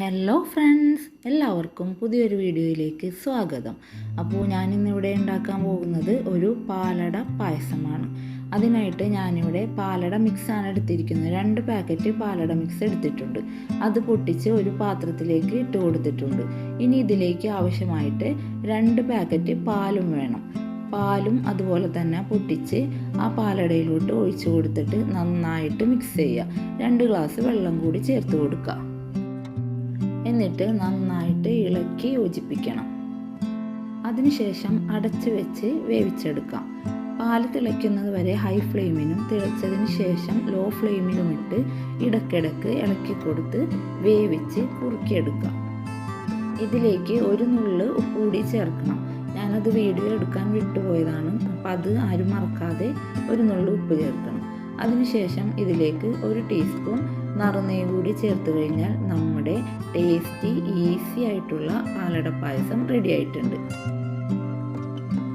Hello friends എല്ലാവർക്കും പുതിയൊരു വീഡിയോയിലേക്ക് സ്വാഗതം. അപ്പോൾ ഞാനിന്നിവിടെ ഉണ്ടാക്കാൻ പോകുന്നത് ഒരു പാലട പായസമാണ്. അതിനായിട്ട് ഞാനിവിടെ പാലട മിക്സാണ് എടുത്തിരിക്കുന്നത്. രണ്ട് പാക്കറ്റ് പാലട മിക്സ് എടുത്തിട്ടുണ്ട്. അത് പൊട്ടിച്ച് ഒരു പാത്രത്തിലേക്ക് ഇട്ട് കൊടുത്തിട്ടുണ്ട്. ഇനി ഇതിലേക്ക് ആവശ്യമായിട്ട് രണ്ട് പാക്കറ്റ് പാലും വേണം. പാലും അതുപോലെ തന്നെ പൊട്ടിച്ച് ആ പാലടയിലോട്ട് ഒഴിച്ചു കൊടുത്തിട്ട് നന്നായിട്ട് മിക്സ് ചെയ്യുക. രണ്ട് ഗ്ലാസ് വെള്ളം കൂടി ചേർത്ത് കൊടുക്കുക. എന്നിട്ട് നന്നായിട്ട് ഇളക്കി യോജിപ്പിക്കണം. അതിനുശേഷം അടച്ചു വെച്ച് വേവിച്ചെടുക്കാം. പാൽ തിളയ്ക്കുന്നത് വരെ ഹൈ ഫ്ലെയിമിനും തിളച്ചതിന് ശേഷം ലോ ഫ്ലെയിമിലും ഇട്ട് ഇടയ്ക്കിടയ്ക്ക് ഇളക്കി കൊടുത്ത് വേവിച്ച് കുറുക്കിയെടുക്കാം. ഇതിലേക്ക് ഒരു നുള്ള് ഉപ്പ് കൂടി ചേർക്കണം. ഞാനത് വീഡിയോ എടുക്കാൻ വിട്ടുപോയതാണ്. അപ്പം അത് ആരും മറക്കാതെ ഒരു നുള്ള് ഉപ്പ് ചേർക്കണം. അതിനുശേഷം ഇതിലേക്ക് ഒരു ടീസ്പൂൺ നറുനെയ്യ് കൂടി ചേർത്ത് കഴിഞ്ഞാൽ നമ്മുടെ ടേസ്റ്റി ഈസി ആയിട്ടുള്ള പാലട പായസം റെഡി ആയിട്ടുണ്ട്.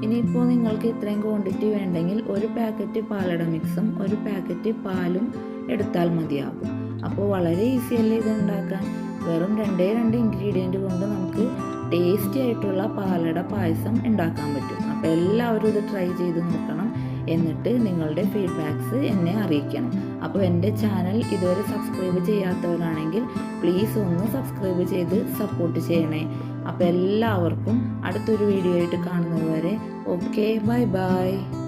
ഇനിയിപ്പോൾ നിങ്ങൾക്ക് ഇത്രയും ക്വാണ്ടിറ്റി വേണ്ടെങ്കിൽ ഒരു പാക്കറ്റ് പാലട മിക്സും ഒരു പാക്കറ്റ് പാലും എടുത്താൽ മതിയാകും. അപ്പോൾ വളരെ ഈസി അല്ലേ ഇത് ഉണ്ടാക്കാൻ? വെറും രണ്ടേ രണ്ട് ഇൻഗ്രീഡിയന്റ് കൊണ്ട് നമുക്ക് ടേസ്റ്റി ആയിട്ടുള്ള പാലട പായസം ഉണ്ടാക്കാൻ പറ്റും. അപ്പോൾ എല്ലാവരും ഇത് ട്രൈ ചെയ്ത് നോക്കണം. എന്നിട്ട് നിങ്ങളുടെ ഫീഡ്ബാക്ക്സ് എന്നെ അറിയിക്കണം. അപ്പോൾ എന്റെ ചാനൽ ഇതുവരെ സബ്സ്ക്രൈബ് ചെയ്യാത്തവരാണെങ്കിൽ പ്ലീസ് ഒന്ന് സബ്സ്ക്രൈബ് ചെയ്ത് സപ്പോർട്ട് ചെയ്യണേ. അപ്പോൾ എല്ലാവർക്കും അടുത്തൊരു വീഡിയോ ആയിട്ട് കാണുന്നത് വരെ ഓക്കെ ബൈ ബൈ